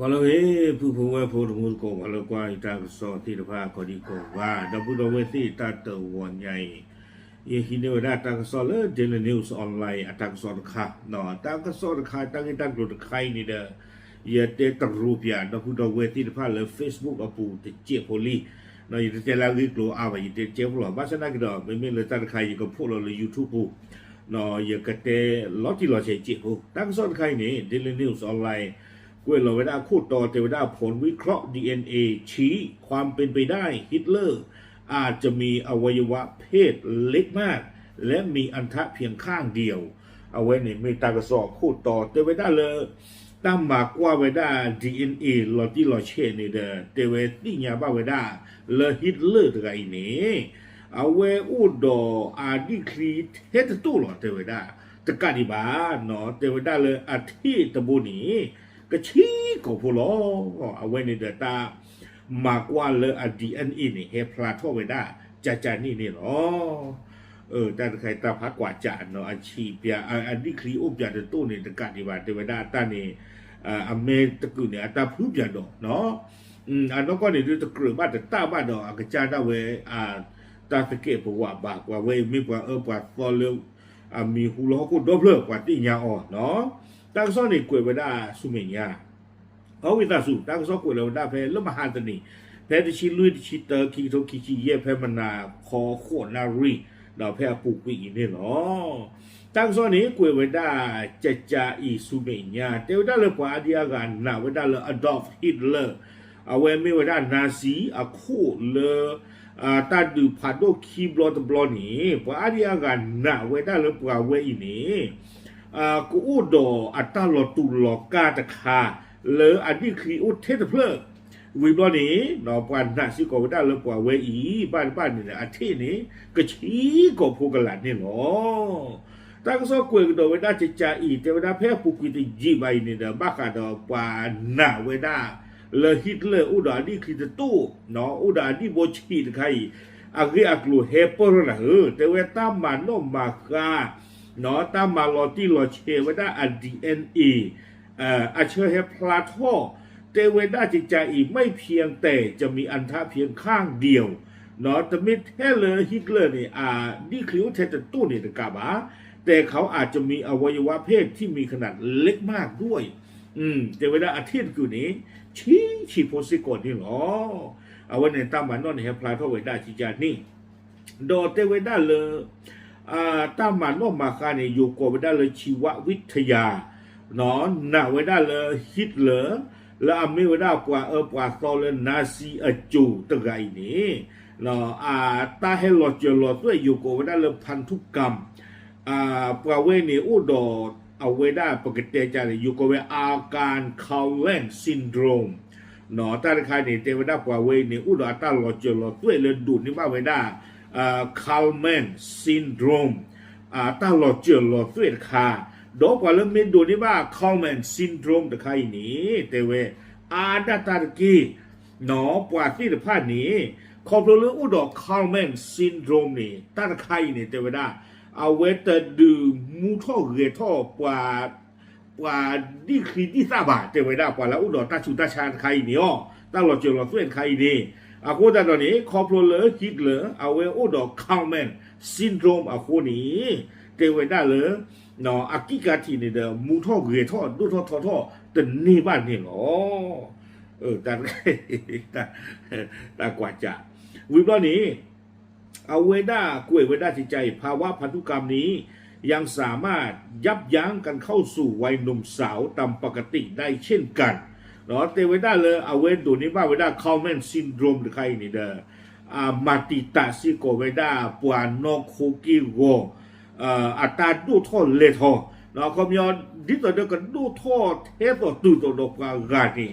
ဝါလောဟေဖူဖူဝဲဖိုးမှုကိုဝါလောကွာတာစောတိတဖာကိုဒီကိုဝါဒဘူးတော်ဝဲတိတတ်တော်ဝန်ညိုင်ယေဟိနေဝဒတာကစောလေဒင်းနျူးစ်အွန်လိုင်းအတက်စောတခါနော်တာကစောတခါတန်တက်လို့တခိုင်းနေတဲ့ယေတေတရူပီယာဒဘူးတော်ဝဲတိတဖာလေ Facebook အပူတကြည့်ဖိုလီနော်ယေတေလာဂီကလိုအာဝယေတေကျေဖလောဘာစနာကတော့မင်းမင်းလေတတ်ခိုင်းကိုဖိုလိုလေ YouTube ပို့နော်ယေကတဲ့လော်တီလော်ချေကြည့်ဖို့တာကစောတခိုင်းနေဒင်းနျူးစ်အွန်လိုင်း กวยเรเวลาคูดต่อเทวดาผลวิเคราะห์ DNA ชี้ความเป็นไปได้ฮิตเลอร์ อาจจะมีอวัยวะเพศเล็กมาก และมีอันทะเพียงข้างเดียว เอาไว้ในเมตากระสอบคูดต่อเทวดาเลยตั้งมากว่าเวลา DNA เราที่เราเชื่อในเดอเทวติญาบ้าเวลาเลยฮิตเลอร์ไงนี่เอาไว้อุดออาดิครีเทตตู้หรอเทวดาตะกาดิบาเนาะเทวดาเลยอาทิตะบุนี้ ကချီကိုဖလောအဝဲနေတဲ့တာမာကွာလေအဒီအန်အင်းဟေဖလာထောဝဲတာကြာကြာนี่นี่หรอเออแต่ใครตาพักกว่าจานเนาะอาชีพยาอันนี้ครีโอปยาdeตู้นี่ตะกะดีว่าเทวดาตานี่อเมตะกุเนี่ยตาพูปยาดอกเนาะอืมอันนั้นก็นี่ตะกรึบ้านตะตาบ้านดอกกะจาดาเวอ่าตาตะเกะปว่าบากว่าเวมีกว่าเออกว่าฟอลเลอ่ามีฮูโลก็ดอบเลกว่าติญาอ๋อเนาะ တာ ကစောနေကွယ်ဝဒဆုမညာအဝိသစုတာကစောကွယ်လဝဒဖဲလမဟာတနီဖဲတချီလူတချီတခီတိုခီချီရဲ့ဖဲမနာခေါ်ခွနာရီတော့ဖဲပူကွီနေနော်တာကစောနေကွယ်ဝဒကြကြဤဆုမညာတေဝဒလပွားဒီယာကနာဝဒလအဒေါ့ဖ်ဟစ်လာအဝဲမေဝဒနာစီအခုလေအာတတူဖာဒိုခီဘလော့ဘလော့နီပွားဒီယာကနာဝဒလပွားဝဲဤနေอ่า กูอุดออัตตาลอตุลอกาตะคาเลออันนี้คืออุเทตเพลวิบลอนี้นอปานนาสิโกอวดาเลปว่าเวอีบ้านบ้านนี่นะอาเทนี่ก็ชี้ก็พูกลัดนี่หรอตากซอกวยกดอเวด้าจะจาอีเวดาแพ้ปุกิติจีบายนี่นะบ้าคาดอปานนาเวด้าเลฮิตเลออุดานี่คือตู้เนาะอุดานี่โบชีตไครอาเกอักลูเฮปเปอร์ละเออแต่เวต้ามานโนมาคา เนาะตามาลอตีลอเชเวดาอันดีเอ็นเอเอ่ออาเชเฮพลาโทเตเวด้าจิตใจอีกไม่เพียงแต่จะมีอันทะเพียงข้างเดียวนาะตม่แท้เลยฮิตเลอร์นี่อ่านี่คือเทตตู้นี่ตะกาบาแต่เขาอาจจะมีอวัยวะเพศที่มีขนาดเล็กมากด้วย อืมเตเวดาอาทิตย์กูนี้ชี้ชีโพสิโกนี่หรอเอาไว้ในตามมันนอนเฮพลาโทเวด้าจิจานี่โดเตเวด้าเลยอ่า ตามมันว่ามาคาเนี่ยอยู่กว่าไว้ได้เลยชีววิทยาเนาะหนาไว้ได้เลยฮิตเลอร์แล้วอเมไว้ได้กว่าเออกว่าตอนเลยนาซีอจูตะไกนี่เนาะอ่าตาให้หลอดเจอหลอดด้วยอยู่กว่าไว้ได้เลยพันธุกรรมอ่าปว่าเวนี่อุดอเอาไว้ได้ปกติจะอยู่กว่าอาการคาเลนซินโดรมเนาะตาใครเนี่ยเทวดากว่าเวนี่อุดอตาหลอดเจอหลอดด้วยเลยดูดนี่มาไว้ได้ คาลแมนซินโดรมอ่าตาหลอดเจอหลอดเวทคาดอกว่าเริ่มเมนดูนี่ว่าคาลแมนซินโดรมตะไคร่นี้แต่เวอาดาตาตะกี้หนอปว่าที่ตะพานี้ขอบเรื่องอุดอกคาลแมนซินโดรมนี่ตาตะไคร่นี่แต่เวดาเอาเวตดูมูท่อเรท่อปว่าปว่าดีคือดีซาบาแต่เวดาปว่าแล้วอุดอกตาชูตาชาตะไคร่นี่อ๋อตาหลอดเจอหลอดเวทไคร่นี่ အခုတတော်နေခေါပလိုလဟစ်လအဝဲအိုဒခေါမန်စင်ဒရုံအခုနီတေဝဒလနော်အကိကတိနေတဲ့မူထောရေထောဒုထောထောထောတနေပါနေလောเออตาตาตากว่าจะวิบลนี้เอาเวดากวยเวดาจิตใจ ภาวะพันธุกรรมนี้ ยังสามารถยับยั้งกันเข้าสู่วัยหนุ่มสาวตามปกติได้เช่นกัน เนาะแต่เวลาเลยเอาเวนตัวนี้ว่าเวลาคอมเมนซินโดรมหรือใครนี่เด้ออ่ามาติตาซิโกเวลาปวานโนโคกิโกเอ่ออัตราดูท่อเลทอเนาะก็มีดิตัวเดียวกันดูท่อเทตัวตูตัวดอกกานี่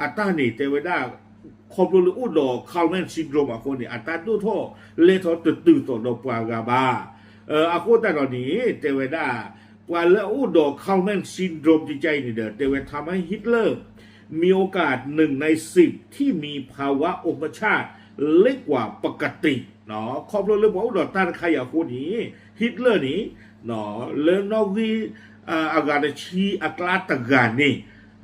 อัตรานี่แต่เวลาคอมรูอุดอคอมเมนซินโดรมอะคนนี่อัตราดูท่อเลทอตัวตูตัวดอกกาบาเอ่ออะโคแต่ตอนนี้แต่เวลาปวานแล้วอุดอคอมเมนซินโดรมใจนี่เด้อแต่เวลาทำให้ฮิตเลอร์ มีโอกาสหนึ่งในสิบที่มีภาวะองคชาตเล็กกว่าปกติเนาะครอบครัวเรื่องว่าอุดรต้านขยะคนนี้ฮิตเลอร์นี้เนาะเลนอวีอาการชีอักลาตการนี่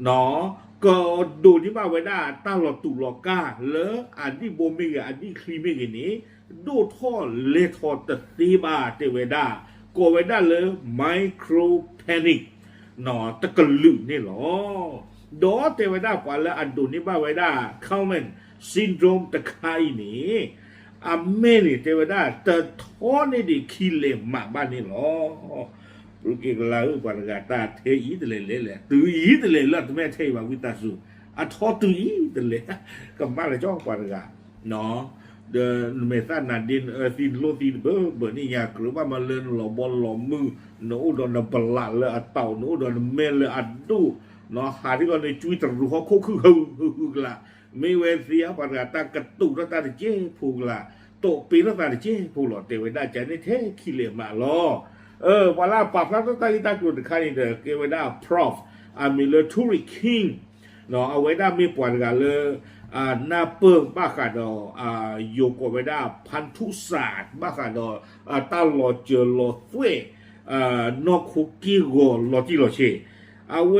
เนาะก็ดูนี่มาไว้ได้ตาหลอดตุหลอก้าเลออันนี้โบมิกอันนี้คลีมิกนี้ดูท่อเลทอตตีบาเตเวดาโกเวดาเลยไมโครแพนิกหนอตะกลึงนี่หรอ ดอเทวดากว่าและอันดูนิบาไว้ด้เข้ามันซินโดรมตะไครนี่อเมนี่เทวดาเตอท้อนี่ดิคิเลมาบ้านนี่หรอลูกเอกลาอุกวนกาตาเทอีตเลยเลยและตุอีตเลยละตแม่เทวาวิตาสุอะท้อตุอีตเลยกับบ้านละจ้องกวนกาเนาะเดเมซานาดินเออซินโลซีนเบอร์เบอร์นี่ยากหรือว่ามาเล่นหลอบอลหลอมือโนดอนบลาเลยอัดเต่าโนดอนเมลเลยอัดดู เนาะหาที่ก็ในจุยตรูเขาคุคือคือละไม่เวเสียปารตากระตุกตาเจพูกละโตปีตาเจพูหลอเตวดาใจนี่เทคิเลมาลอเออเวลาปรับพระตาตากุดคานี่เดเกวดา prof อามิเลทูริคิงเนาะเอาไว้ได้มีปวดกันเลย อ่าหน้าเปิงบ้าขาดออ่าโยกไว้ได้พันธุศาสตร์บ้าขาดออ่าตาหลอเจอหลอเฟอ่านอกคุกกี้โกหลอที่หลอเช อาเว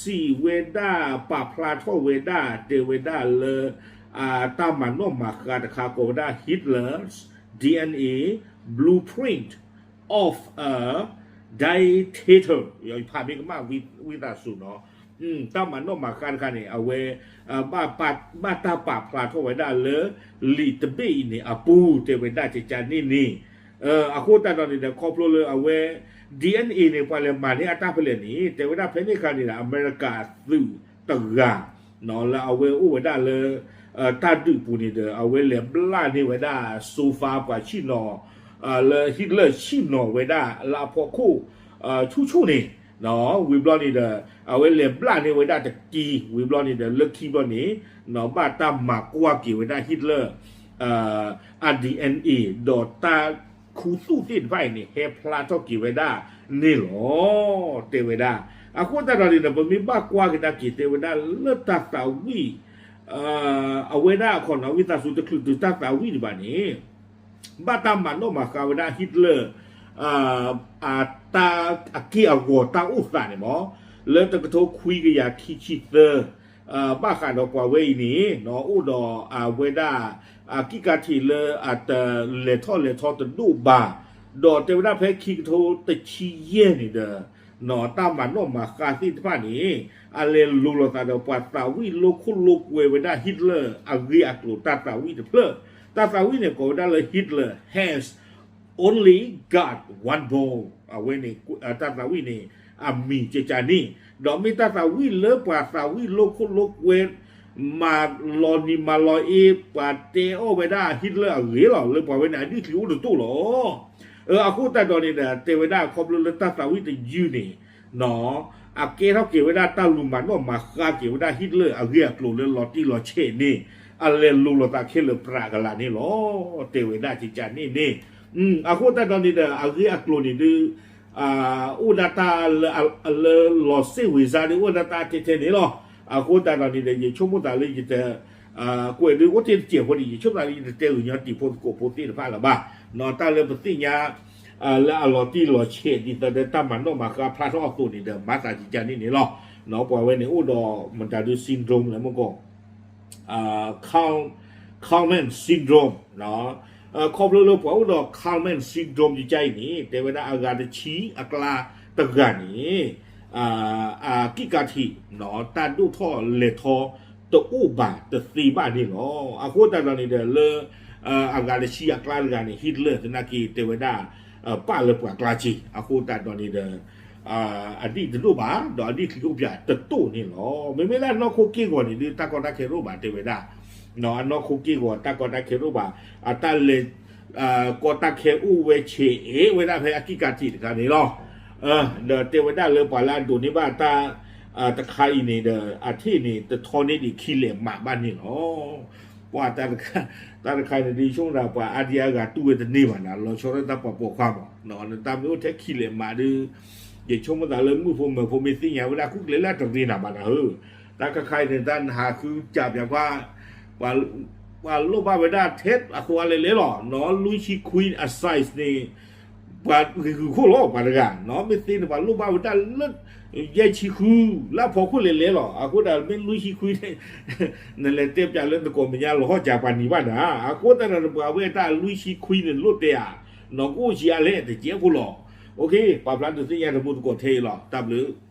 สีเวด้าปาพลาทเวด้าเตเวด้าเลอาตามันนอมาคาตคาโกเวด้าฮิตเลอร์ส DNA blueprint of a dictator อย่างพามีก็มาวิวิตาสุเนาะอืมตั้งมันต้องมาการกันนี่เอาไว้อ่าบ้าปัดบ้าตาปาปลาทไว้ได้เลยลีตเบยนี่อาปูเตไว้ได้จะจานนี่นี่ အခုတတ်တော်နေတဲ့ corporal aware DNA နေပါလေမာနေအတာဖလေနေတေဝဒဖဲနေခါနေတာအမေရိကသူတကနော်လာအဝဲဥဝဒလေတတ်တူပူနေတဲ့အဝဲလေဘလာနေဝဒဆိုဖာပါချီနော်အလဟစ်လာချီနော်ဝဒလာဖို့ခုချူချူနေနော် we block နေတဲ့အဝဲလေဘလာနေဝဒတကီ we block နေတဲ့ lucky block နေနော်ဘာတာမာကွာကီဝဒဟစ်လာအာ DNA ဒေါ်တာ ခုစုတိဒပိုင်းနေဟေဖလာတော့ကိဝေဒာနေလောတေဝေဒာအခုတရရီနပမိဘကွာကဒကိတေဝေဒာလတတာဝီအာအဝေဒာခေါ်နဝိတသုတခုဒတတာဝီဒီပါနေဘာတမနောမကာဝဒဟစ်လာအာအတာအကီအဝတာဥစတာနေမောလဲတကထိုခွီကရခိချီသ เลิกตะกะโทคุยกับยาคิชิเตอร์อ่าบ้าขาดอกว่าเวนี่เนาะอุดออ่าเวดาอากิกาทีเลอาตเลทอเลทอตดูบาดอเตวดาเพคิกโทตะชีเยนี่เด้อเนาะตามมันอมาคาสิทพานี่อาเลลูโลตาดอปาตาวิโลคุลุกเวเวดาฮิตเลอร์อากีอักโลตาตาวิเดเพลตาตาวิเนี่ยก็ได้เลยฮิตเลอร์ has only got one ball เอาไว้ในตาตาวินี่ ดอกมีตาตาวิเลปาตาวิโลคุโลกเวนมาลอนิมาลอเอปาเตโอไปได้ฮิตเลอร์เหรอเลยปาไว้ไหนนี่คิวหรือตู้หรอเอออาคูตาดอนี่เนี่ยเตไว้ได้ครบเลตาตาวิแต่ยูนี่เนาะอาเกเท่าเกี่ยวไว้ได้ตาลุมันว่ามาคาเกี่ยวไว้ได้ฮิตเลอร์อาเรียกลูเลยลอตี้ลอเชนี่อะไรลูลตาเคเลปรากลานี่หรอเตไว้ได้จิจานี่นี่อืม အခုတက်တော်နေတဲ့အာဂီအကလိုနေဒီအာဥဒတာလလောစီဝီဇာဒီဥဒတာတေတေနေ คอบโลโลปาวดอกคาร์เมนซินโดรมใจนี่แต่เวลาอาการชีอักลาตะการนี่อ่าอ่ากิกาทีเนาะตันดูท่อเลทอตะอู้บาตะซีบานี่เนาะอาโคตาตอนนี้เดือเลอาการชีอักลาตะการนี่ฮิตเลอร์ตนากีแต่เวลาป้าเลปากลาจีอาโคตาตอนนี้เดออันนี้จะรู้บ้าดออันนี้คือรูปใหญ่ตะตู้นี่เนาะไม่ไม่ได้นอกโคกี้ก่อนี่ดูตากอนักเครูบ้าแต่เวลา no ano kuki go ta ko ta ke ro ba ata le a ko ta ke u we che e we da phe akika ti ka ni lo eh de te we da le pa la do ni ba ta a ta khai ni de a thi ni te tho ni di ki le ma ba ni lo ว่าแต่แต่ใครดีช่วงเราป่าอาเดียกาตู้จะนี่มันนะเราชอบแต่ปะปะความเนาะตามนู้นแท็กขี้เลยมาดูอย่าชมมาแต่เรื่องมือผมเหมือนผมมีสิ่งอย่างเวลาคุกเลยแล้วตรงนี้นะมันเออแต่ก็ใครในด้านหาคือจับอย่างว่า wa wa lo ba beda tet aku ale le lo no lu chi queen a size ni ba ku ko lo ba ga no me tin ba lo ba beda le ye chi khu la pho khu le le lo aku da me lu chi queen ne le te pya le ko me ya lo ho ja pa ni ba da aku da na ba we da lu chi queen ne lo te ya no ku chi ale de je ku lo okay ba plan to sin ya de bu ko te lo w